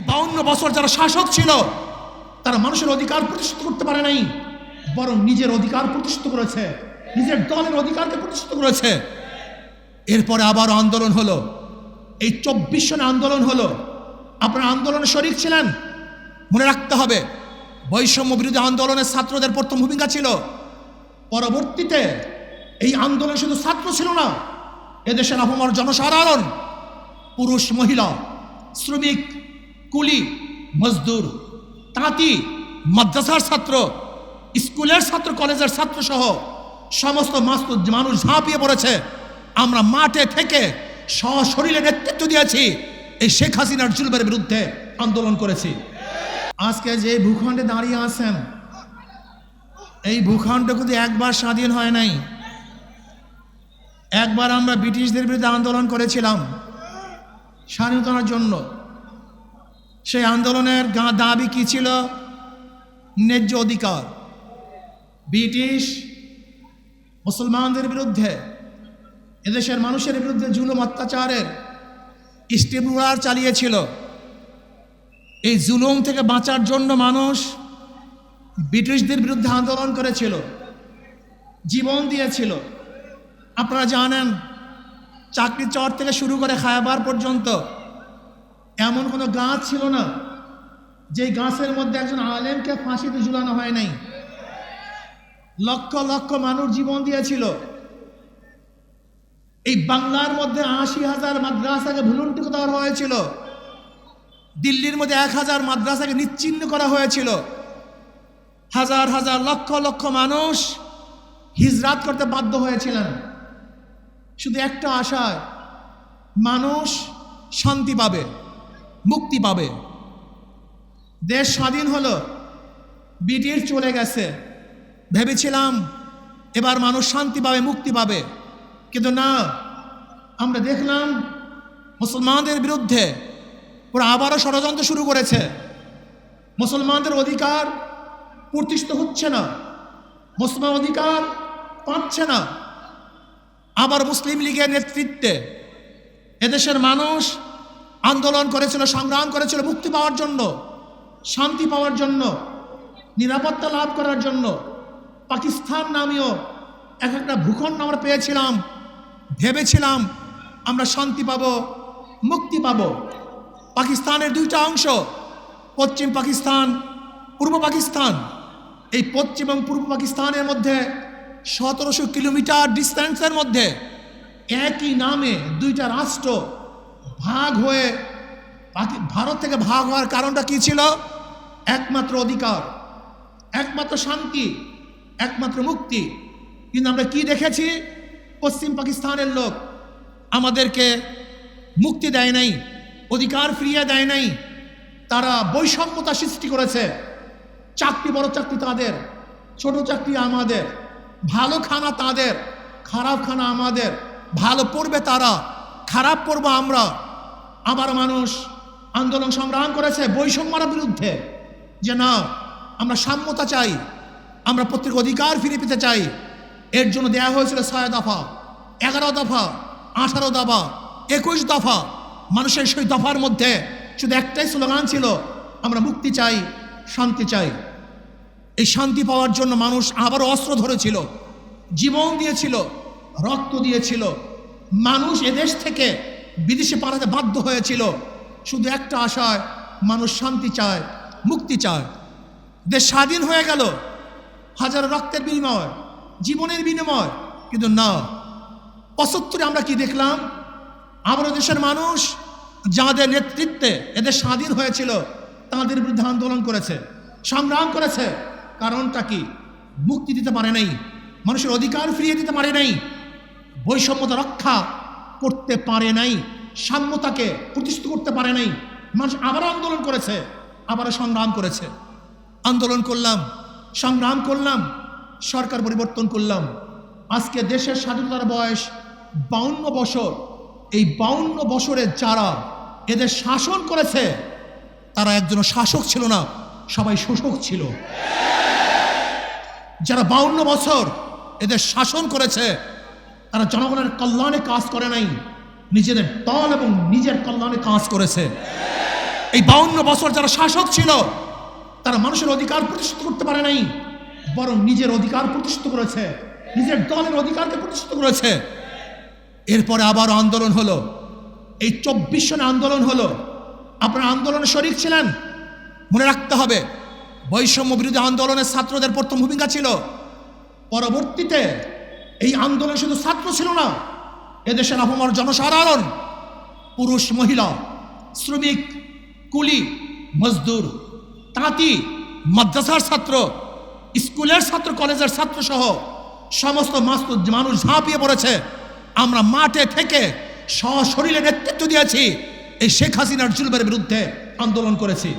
এই বাউন্ন বছর যারা শাসক ছিল, তারা মানুষের অধিকার প্রতিষ্ঠিত করতে পারে নাই, বরং নিজের অধিকার প্রতিষ্ঠিত করেছে, নিজের দলের অধিকারকে প্রতিষ্ঠিত করেছে। এরপরে আবার আন্দোলন হলো। এই চব্বিশ সনে আন্দোলন হলো। আপনারা আন্দোলনে শরিক ছিলেন, মনে রাখতে হবে, বৈষম্য বিরোধী আন্দোলনের ছাত্রদের প্রথম ভূমিকা ছিল। পরবর্তীতে এই আন্দোলন শুধু ছাত্র ছিল না, এদেশের আপামর জনসাধারণ, পুরুষ, মহিলা, শ্রমিক কুলি, মজদুর, তাঁতি, মাদ্রাসার ছাত্র, স্কুলের ছাত্র, কলেজের ছাত্র সহ সমস্ত মাস্ত মানুষ ঝাঁপিয়ে পড়েছে। আমরা মাঠে থেকে সশরীরে নেতৃত্ব দিয়েছি। এই শেখ হাসিনার জুলবের বিরুদ্ধে আন্দোলন করেছি। আজকে যে ভূখণ্ডে দাঁড়িয়ে আছেন, এই ভূখণ্ড কিন্তু একবার স্বাধীন হয় নাই। একবার আমরা ব্রিটিশদের বিরুদ্ধে আন্দোলন করেছিলাম। স্বাধীনতার জন্য। সেই আন্দোলনের দাবি কি ছিল? ন্যায্য অধিকার। ব্রিটিশ মুসলমানদের বিরুদ্ধে, এদেশের মানুষের বিরুদ্ধে জুলুম অত্যাচারের স্টিমুলার চালিয়েছিল। এই জুলুম থেকে বাঁচার জন্য মানুষ ব্রিটিশদের বিরুদ্ধে আন্দোলন করেছিল। জীবন দিয়েছিল। আপনারা জানেন চাকরি চর থেকে শুরু করে খায়াবার পর্যন্ত এমন কোনো গাছ ছিল না যেই গাছের মধ্যে একজন আলেমকে ফাঁসিতে ঝুলানো হয় নাই। লক্ষ লক্ষ মানুষ জীবন দিয়েছিল। এই বাংলার মধ্যে আশি হাজার মাদ্রাসাকে ভুলুন্টিক দেওয়া হয়েছিল। দিল্লির মধ্যে এক হাজার মাদ্রাসাকে নিচ্ছিন্ন করা হয়েছিল। হাজার হাজার লক্ষ লক্ষ মানুষ হিজরাত করতে বাধ্য হয়েছিলেন। শুধু একটা আশায়, মানুষ শান্তি পাবে। মুক্তি পাবে। দেশ স্বাধীন হলো ব্রিটিশ চলে গেছে। ভেবেছিলাম এবার মানুষ শান্তি পাবে, মুক্তি পাবে। কিন্তু না, আমরা দেখলাম মুসলমানদের বিরুদ্ধে ওরা আবারও ষড়যন্ত্র শুরু করেছে। মুসলমানদের অধিকার প্রতিষ্ঠিত হচ্ছে না। মুসলমান অধিকার পাচ্ছে না। আবার মুসলিম লীগের নেতৃত্বে এদেশের মানুষ আন্দোলন করেছিল, সংগ্রাম করেছিল মুক্তি পাওয়ার জন্য, শান্তি পাওয়ার জন্য, নিরাপত্তা লাভ করার জন্য। পাকিস্তান নামীয় এক একটা ভূখণ্ড আমরা পেয়েছিলাম, ভেবেছিলাম, আমরা শান্তি পাব, মুক্তি পাব। পাকিস্তানের দুইটা অংশ, পশ্চিম পাকিস্তান, পূর্ব পাকিস্তান। এই পশ্চিম এবং পূর্ব পাকিস্তানের মধ্যে সতেরোশো কিলোমিটার ডিস্টেন্সের মধ্যে একই নামে দুইটা রাষ্ট্র ভাগ হয়ে ভারত থেকে ভাগ হওয়ার কারণটা কি ছিল? একমাত্র অধিকার, একমাত্র শান্তি, একমাত্র মুক্তি। কিন্তু আমরা কি দেখেছি? পশ্চিম পাকিস্তানের লোক আমাদেরকে মুক্তি দেয় নাই, অধিকার ফিরিয়ে দেয় নাই। তারা বৈষম্যতা সৃষ্টি করেছে। চাকরি, বড় চাকরি তাদের, ছোট চাকরি আমাদের, ভালো খানা তাদের, খারাপ খানা আমাদের, ভালো পড়বে তারা, খারাপ পড়ব আমরা। আবার মানুষ আন্দোলন সংগ্রাম করেছে বৈষম্যর বিরুদ্ধে। যে না, আমরা সাম্যতা চাই, আমরা প্রত্যেক অধিকার ফিরে পেতে চাই। এর জন্য দেয়া হয়েছিল ছয় দফা, এগারো দফা, আঠারো দফা, একুশ দফা। মানুষের সেই দফার মধ্যে শুধু একটাই স্লোগান ছিল, আমরা মুক্তি চাই, শান্তি চাই। এই শান্তি পাওয়ার জন্য মানুষ আবারও অস্ত্র ধরেছিল, জীবন দিয়েছিল, রক্ত দিয়েছিল। মানুষ এদেশ থেকে বিদেশে পালাতে বাধ্য হয়েছিল। শুধু একটা আশায়, মানুষ শান্তি চায়, মুক্তি চায়। দেশ স্বাধীন হয়ে গেল। হাজার রক্তের বিনিময়, জীবনের বিনিময়, কিন্তু না। পঁচাত্তরে আমরা কি দেখলাম? আমাদের দেশের মানুষ যাদের নেতৃত্বে এদের স্বাধীন হয়েছিল, তাদের বিরুদ্ধে আন্দোলন করেছে, সংগ্রাম করেছে। কারণটা কি? মুক্তি দিতে পারে নাই। মানুষের অধিকার ফিরিয়ে দিতে পারে নাই। বৈষম্যতা রক্ষা করতে পারে নাই, সাম্যতাকে প্রতিষ্ঠিত করতে পারে নাই। মানুষ আবার আন্দোলন করেছে আবারও সংগ্রাম করেছে। আন্দোলন করলাম, সংগ্রাম করলাম, সরকার পরিবর্তন করলাম। আজকে দেশের স্বাধীনতার বয়স বাউন্ন বছর। এই বাউন্ন বছরে যারা এদের শাসন করেছে, তারা একজন শাসক ছিল না, সবাই শোষক ছিল। যারা বাউন্ন বছর এদের শাসন করেছে তারা জনগণের কল্যাণে কাজ করে নাই, নিজেদের দল এবং নিজের কল্যাণে কাজ করেছে। এই বাউন্ন বছর যারা শাসক ছিল, তারা মানুষের অধিকার প্রতিষ্ঠিত করতে পারে নাই, বরং নিজের অধিকার প্রতিষ্ঠিত করেছে, নিজের দলের অধিকারকে প্রতিষ্ঠিত করেছে। এরপরে আবার আন্দোলন হলো। এই চব্বিশ সনে আন্দোলন হলো। আপনারা আন্দোলনে শরিক ছিলেন, মনে রাখতে হবে, বৈষম্য বিরোধী আন্দোলনের ছাত্রদের প্রথম ভূমিকা ছিল। পরবর্তীতে এই আন্দোলন শুধু ছাত্র ছিল না, এদেশের আপামর জনসাধারণ, পুরুষ, মহিলা, শ্রমিক, কুলি, মজদুর, তাঁতি, মাদ্রাসার ছাত্র, স্কুলের ছাত্র, কলেজের ছাত্র সহ সমস্ত মাস্ত মানুষ ঝাঁপিয়ে পড়েছে। আমরা মাঠে থেকে সশরীরে নেতৃত্ব দিয়েছি। এই শেখ হাসিনার জুলবের বিরুদ্ধে আন্দোলন করেছি।